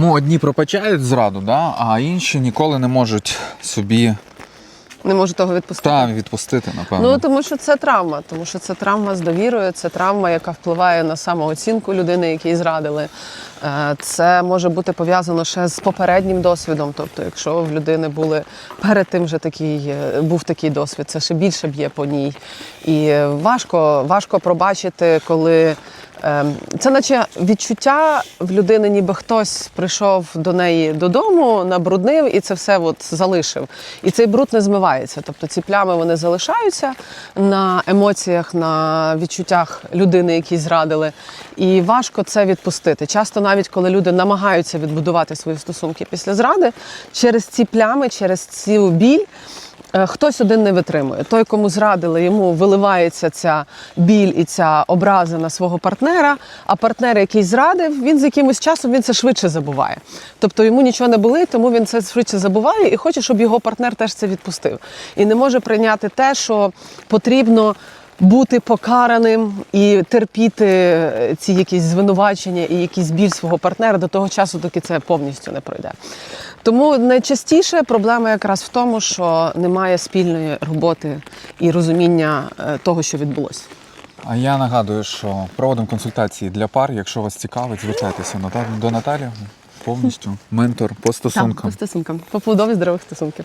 Ну, одні пропачають зраду, да? а інші ніколи не можуть собі Не можу того відпустити. там відпустити, напевно. Ну тому що це травма, тому що це травма з довірою, це травма, яка впливає на самооцінку людини, якій зрадили. Е, Це може бути пов'язано ще з попереднім досвідом. Тобто, якщо в людини були перед тим вже такий е, був такий досвід, це ще більше б'є по ній. І важко, важко пробачити, коли. Ем, Це наче відчуття в людини, ніби хтось прийшов до неї додому, набруднив і це все от залишив. І цей бруд не змивається. Тобто ці плями вони залишаються на емоціях, на відчуттях людини, які зрадили. І важко це відпустити. Часто, навіть коли люди намагаються відбудувати свої стосунки після зради, через ці плями, через цю біль. Е, Хтось один не витримує. Той, кому зрадили, йому виливається ця біль і ця образа на свого партнера. А партнер, який зрадив, він з якимось часом він це швидше забуває. Тобто йому нічого не були, тому він це швидше забуває і хоче, щоб його партнер теж це відпустив. І не може прийняти те, що потрібно. Бути покараним і терпіти е, ці якісь звинувачення і якийсь біль свого партнера до того часу, доки це повністю не пройде. Тому найчастіше проблема якраз в тому, що немає спільної роботи і розуміння е, того, що відбулося. А я нагадую, що проводимо консультації для пар. Якщо вас цікавить, звертайтеся Ната- до Наталі повністю. Ментор по стосункам. по стосункам, по побудові здорових стосунків.